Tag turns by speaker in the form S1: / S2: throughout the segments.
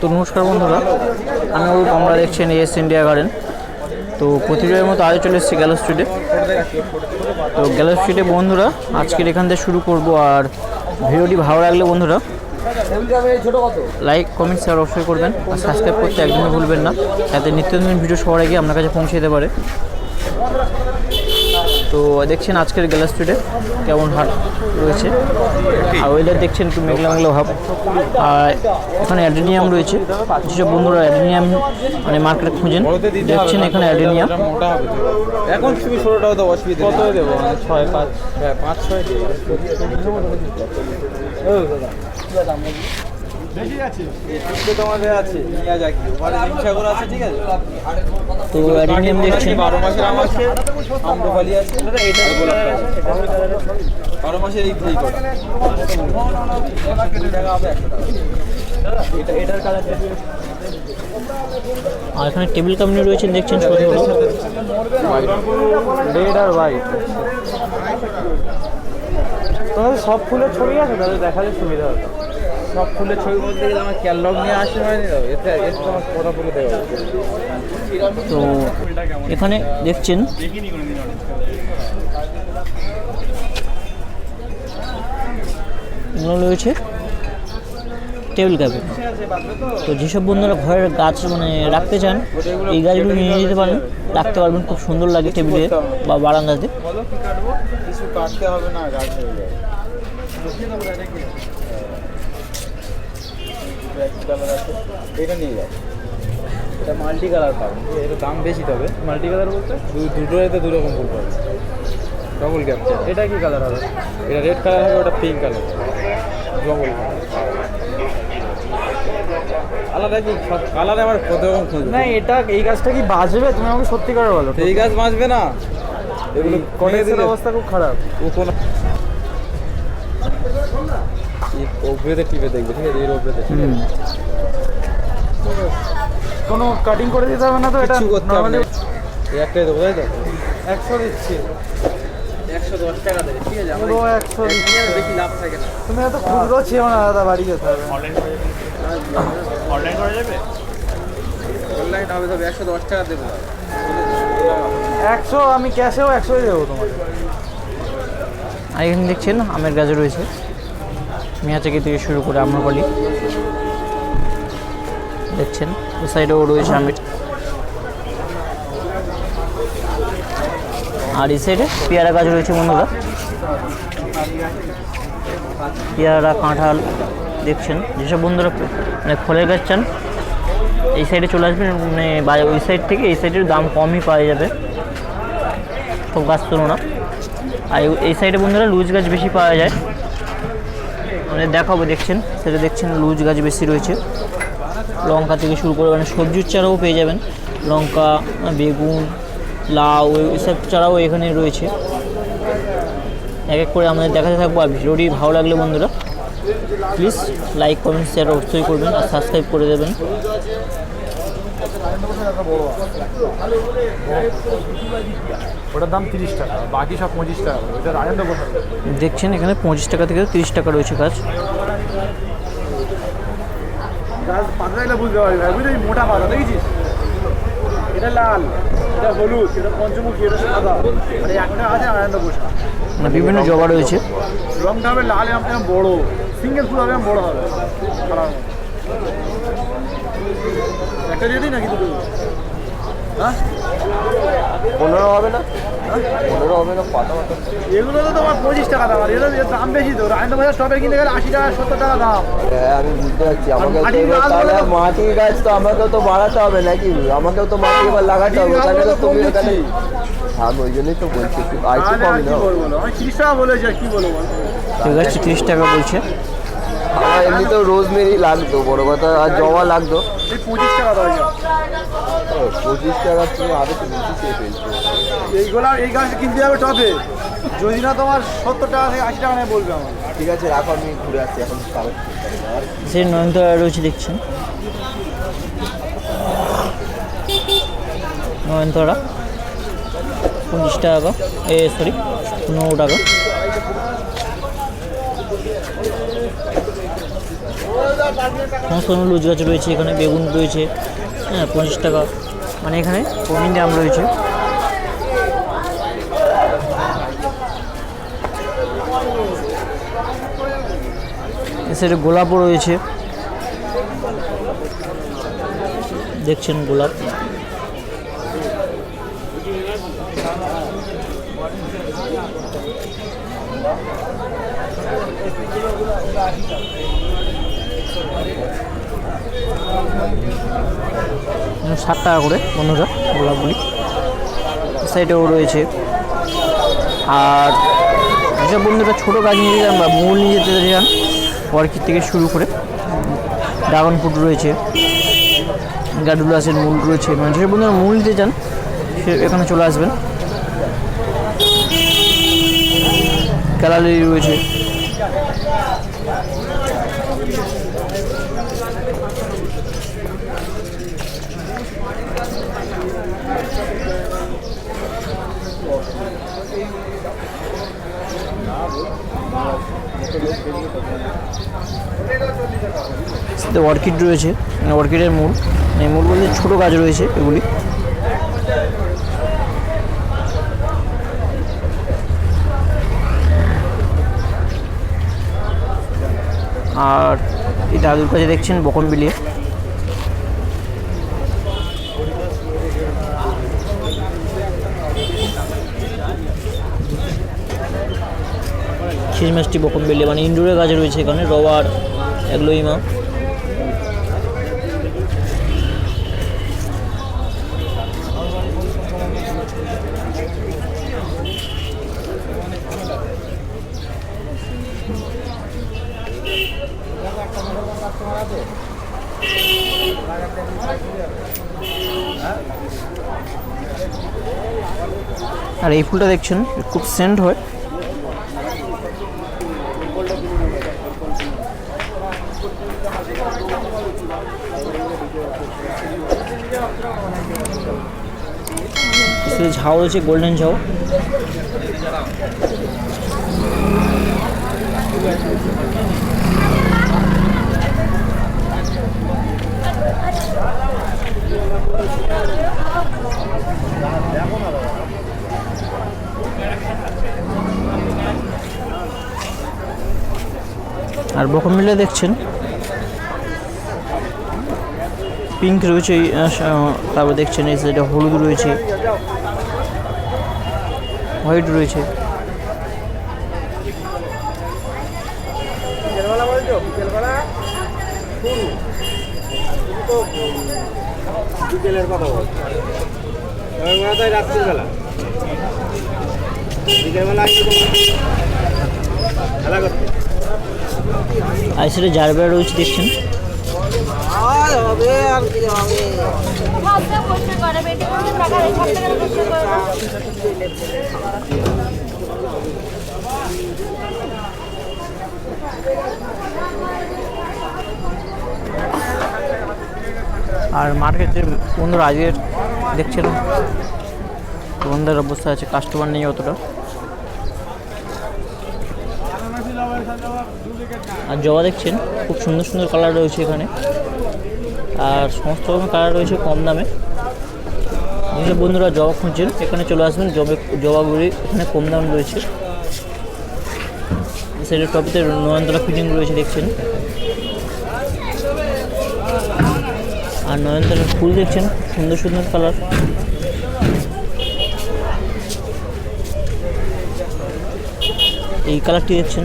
S1: তো নমস্কার বন্ধুরা, আমি অরূপ, আমরা দেখছেন এস ইন্ডিয়া গার্ডেন তো প্রতিবারের মতো আজও চলে এসেছি গ্যালো স্ট্রিটে তো গ্যালো স্ট্রিটে বন্ধুরা, আজকের এখান থেকে শুরু করব, আর ভিডিওটি ভালো লাগলে বন্ধুরা লাইক কমেন্ট শেয়ার অবশ্যই করবেন, আর সাবস্ক্রাইব করতে একদমই ভুলবেন না, যাতে নিত্য নতুন ভিডিও সবার আগে আপনার কাছে পৌঁছে যেতে পারে। তো দেখছেন আজকের গ্যালা স্ট্রিটে কেমন হাট রয়েছে। আর ওয়েদার দেখছেন একটু মেঘলা মেঘলা ভাব। আর এখানে অ্যাডেনিয়াম রয়েছে। যেসব বন্ধুরা অ্যাডেনিয়াম মানে মার্কেট খুঁজেন দেখছেন এখানে অ্যাডেনিয়াম।
S2: এখন তুমি ষোলোটাও তো অসুবিধা কত দেবো? মানে ছয় পাঁচ হ্যাঁ পাঁচ ছয় আছে। আছে ঠিক আছে?
S1: তো অ্যাডেনিয়াম দেখছেন
S2: বারো মাসের আম আছে আম্রপালি আছে। বারো মাসের এই এই কটা টাকা হবে একশো টাকা এটা এটার কালার
S1: আর এখানে টেবিল কামিনি রয়েছে দেখছেন ছোটো ছোটো
S2: রেড আর হোয়াইট তোমাদের সব ফুলের ছবি আছে তাহলে দেখালে সুবিধা হবে সব ফুলের ছবি বলতে গেলে আমার ক্যালগ নিয়ে আসে মানে এতে এতে তোমার ফটো তুলে দেওয়া
S1: তো এখানে দেখছেন? এগুলো রয়েছে টেবিল ক্যাবিন তো যেসব বন্ধুরা ঘরের গাছ মানে রাখতে চান এই গাছগুলো নিয়ে যেতে পারেন। রাখতে পারবেন খুব সুন্দর লাগে টেবিলে বা বারান্দাতে।
S2: কিছু কাটতে হবে না গাছ কালার আছে। এটা নিয়ে যাও। এটা মাল্টি কালার পাবেন এটা দাম বেশি তবে। মাল্টি কালার বলতে? দুটো এতে দু রকম ফুল পাবে। ডবল ক্যাপচার এটা কি কালার হবে? এটা রেড কালার হবে ওটা পিঙ্ক কালার ডবল আলাদা কি? কালার আবার কত রকম খুঁজবে?
S3: না এটা এই গাছটা কি বাঁচবে? তুমি আমাকে সত্যি করে বলো।
S2: এই গাছ বাঁচবে না। এগুলো কটে
S3: কটেজের অবস্থা খুব খারাপ।
S2: ও কোনো টিপে দেখবে ঠিক আছে? এর
S3: কোনো কাটিং করে দিতে হবে না তো? এটা
S2: কিছু করতে হবে না। এই একটাই দেবো তাই তো?
S3: একশো দিচ্ছি।
S2: একশো দশ টাকা দেবে ঠিক আছে?
S3: পুরো একশো দিচ্ছি।
S2: বেশি লাভ থাকে না।
S3: তুমি এত খুচরো ছিল না দাদা বাড়ি যেতে হবে।
S2: অনলাইন হবে তবে একশো দশ টাকা দেবো।
S3: একশো আমি ক্যাশেও একশোই দেবো তোমাকে।
S1: আর এখানে দেখছেন আমের গাছ রয়েছে। মিয়াচাকি থেকে শুরু করে আম্রপালি দেখছেন? ওই সাইডেও রয়েছে আমের আর এই সাইডে পেয়ারা গাছ রয়েছে বন্ধুরা। পেয়ারা, কাঁঠাল, দেখছেন? যেসব বন্ধুরা মানে ফলের গাছ চান, এই সাইডে চলে আসবেন মানে ওই সাইড থেকে এই সাইডের দাম কমই পাওয়া যাবে। সব গাছ তুলনা। আর এই সাইডে বন্ধুরা লুজ গাছ বেশি পাওয়া যায়। মানে দেখাবো, দেখছেন? সেটা দেখছেন, লুজ গাছ বেশি রয়েছে। লঙ্কা থেকে শুরু করে মানে সবজির চারাও পেয়ে যাবেন। লঙ্কা, বেগুন, লাউ এইসব চারাও এখানে রয়েছে। এক এক করে আমাদের দেখাতে থাকব, আর ভিডিওটি ভালো লাগলে বন্ধুরা প্লিজ লাইক কমেন্ট শেয়ার অবশ্যই করবেন, আর সাবস্ক্রাইব করে দেবেন।
S3: ওটার দাম তিরিশ টাকা বাকি সব পঁচিশ টাকা। এটা রাজেন্দ্র বসাবে
S1: দেখছেন এখানে পঁচিশ টাকা থেকে তিরিশ টাকা রয়েছে গাছ
S3: গাছ পাতা দেখলে বুঝতে পারবি না বুঝলি? মোটা পাতা দেখেছিস? এটা লাল এটা হলুদ এটা পঞ্চমুখী এটা সাদা। মানে একটা আছে আনন্দ
S1: মানে বিভিন্ন জবা রয়েছে।
S3: রংটা হবে লাল এরকম বড়। সিঙ্গেল ফুল হবে বড় হবে। একটা দিয়ে নাকি দুটো হ্যাঁ?
S2: পনেরো হবে না। পনেরো হবে না পাতা পাতা
S3: এগুলো তো তোমার পঁচিশ টাকা দাম আর এগুলো দাম বেশি তো। রাজেন্দ্র বাজার টপের কিনতে গেলে আশি টাকা সত্তর টাকা দাম।
S4: হ্যাঁ আমি বুঝতে পারছি। আমাকে
S3: মাটির গাছ
S4: তাহলে মাটির গাছ তো আমাকেও তো বাড়াতে হবে নাকি? আমাকেও তো মাটি এবার লাগাতে হবে।
S3: বলে
S4: তো তুমি ওখানে হ্যাঁ আমি ওই জন্যই তো বলছি একটু
S3: তাহলে আর কি বলব আমি তিরিশ টাকা বলেছি আর কি বলব
S1: তিরিশ টাকা বলছে।
S4: আমার এমনিতেও রোজমেরি লাগতো বড় কথা আর জমা লাগতো।
S3: পঁচিশ টাকা
S4: পঁচিশ টাকা তুমি আরও তো বেশি চেয়ে ফেলছো।
S3: এইগুলা এই গাছ কিনতে যাবে টপে। যদি না তোমার সত্তর টাকা থেকে আশি টাকা নেয় বলবে আমার
S4: ঠিক আছে রাখো আমি ঘুরে আসছি এখন কাগজ
S1: সেই নয়নতারা রয়েছে দেখছেন। নয়নতারা পঁচিশ টাকা এ সরি পনেরো টাকা। সমস্ত রকমের লুচ গাছ রয়েছে, এখানে বেগুন রয়েছে হ্যাঁ পঁচিশ টাকা। মানে এখানে কমিং দাম রয়েছে। এসে গোলাপও রয়েছে। দেখছেন গোলাপ। ষাট টাকা করে বন্ধুরা, গোলাপগুলি। সাইডেও রয়েছে। আর যেসব বন্ধুরা ছোটো গাছ নিয়ে যান বা মূল নিয়ে যেতে চান, অর্কিড থেকে শুরু করে ড্রাগন ফ্রুট রয়েছে, গাডুলাসের মূল রয়েছে। মানে যেসব বন্ধুরা মূল নিতে চান, সে এখানে চলে আসবেন। ক্যালালি রয়েছে। অর্কিড রয়েছে মানে অর্কিডের মূল। এই মূল বলতে ছোটো গাছ রয়েছে এগুলি। আর এই দাদুর কাছে দেখছেন বকন বিলিয়ে। শেষ মাছটি বকন বিলিয়ে মানে ইনডোরের গাছ রয়েছে এখানে, রবার এগুলোইমা আর এই ফুলটা দেখছেন, খুব সেন্ট হয়। শুধু ঝাউ রয়েছে গোল্ডেন ঝাউ। আর বকন মিলে দেখছেন? পিঙ্ক রয়েছে সা- তারপর দেখছেন, এই সাইডে হলুদ রয়েছে। হোয়াইট রয়েছে।
S3: বিকেলের কথা বল। রাত্রির বিকেলবেলা আসলে খেলা করতে।
S1: আর জারবেরা রয়েছে দেখছেন?
S3: আর হবে আর কি হবে
S5: সবটা বসে করে বেটি বসে টাকা সব থেকে বসে করে
S1: আর মার্কেটে বন্ধুরা আজকের দেখছেন বন্ধের অবস্থা আছে কাস্টমার নেই অতটা। আর জবা দেখছেন, খুব সুন্দর সুন্দর কালার রয়েছে এখানে। আর সমস্ত রকমের কালার রয়েছে কম দামে। যেসব বন্ধুরা জবা খুঁজছেন, এখানে চলে আসবেন, জবে, জবাগুলি এখানে কম দাম রয়েছে। সেটার টপিতে নয়নতলা ফিটিং রয়েছে, দেখছেন। আর নয়নতারার ফুল দেখছেন সুন্দর সুন্দর কালার। এই কালারটি দেখছেন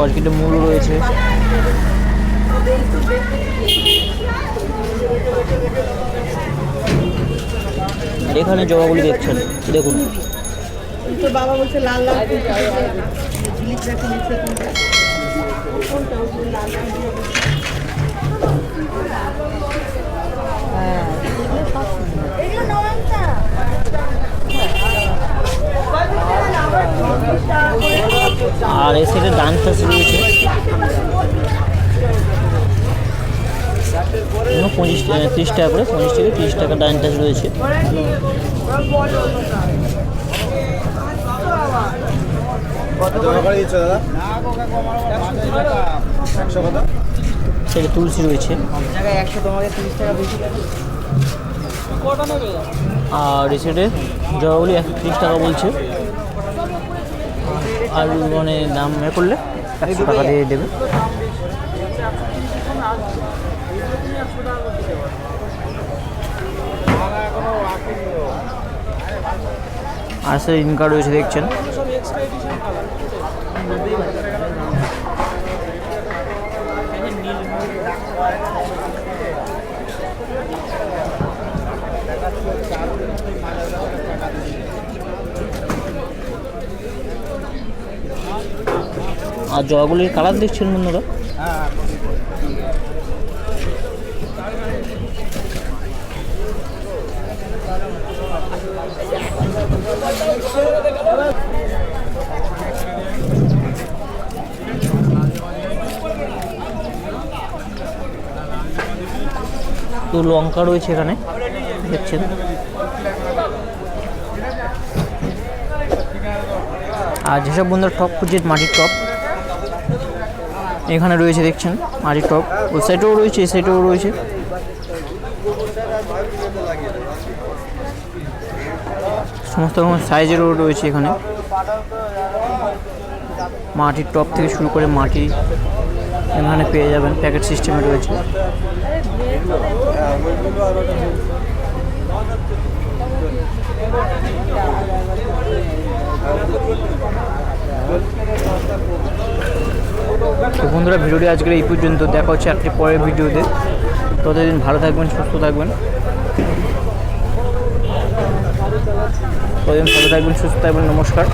S1: অর্কিডের মূল রয়েছে। এখানে জবাগুলি দেখছেন। দেখুন।
S6: বাবা বলছে লাল লাল
S1: আর এই সাইডে ডান রয়েছে। পঁচিশ তিরিশ টাকা করে, পঁচিশ থেকে তিরিশ টাকা ডান রয়েছে
S3: জমা করে দিচ্ছ দাদা একশো কত
S1: সেটা তুলসী রয়েছে। আর এই সাইডে জবাগুলি একশো তিরিশ টাকা বলছে। আর মানে দাম এ করলে একশো টাকা দিয়ে দেবে। আর স্যার ইনকার রয়েছে দেখছেন। আর জবাগুলির কালার দেখছেন বন্ধুরা? তো লঙ্কা রয়েছে এখানে, দেখছেন? আর যেসব বন্ধুরা টপ খুঁজছে মাটির টপ এখানে রয়েছে, দেখছেন, মাটির টপ ওই সাইডেও রয়েছে, এই সাইডেও রয়েছে। সমস্ত রকম সাইজেরও রয়েছে এখানে। মাটির টপ থেকে শুরু করে মাটি এখানে পেয়ে যাবেন প্যাকেট সিস্টেমে রয়েছে। তো বন্ধুরা, ভিডিওটি আজকের এই পর্যন্ত। দেখা হচ্ছে একটি পরের ভিডিওতে। ততদিন ভালো থাকবেন, সুস্থ থাকবেন। ততদিন ভালো থাকবেন, সুস্থ থাকবেন। নমস্কার।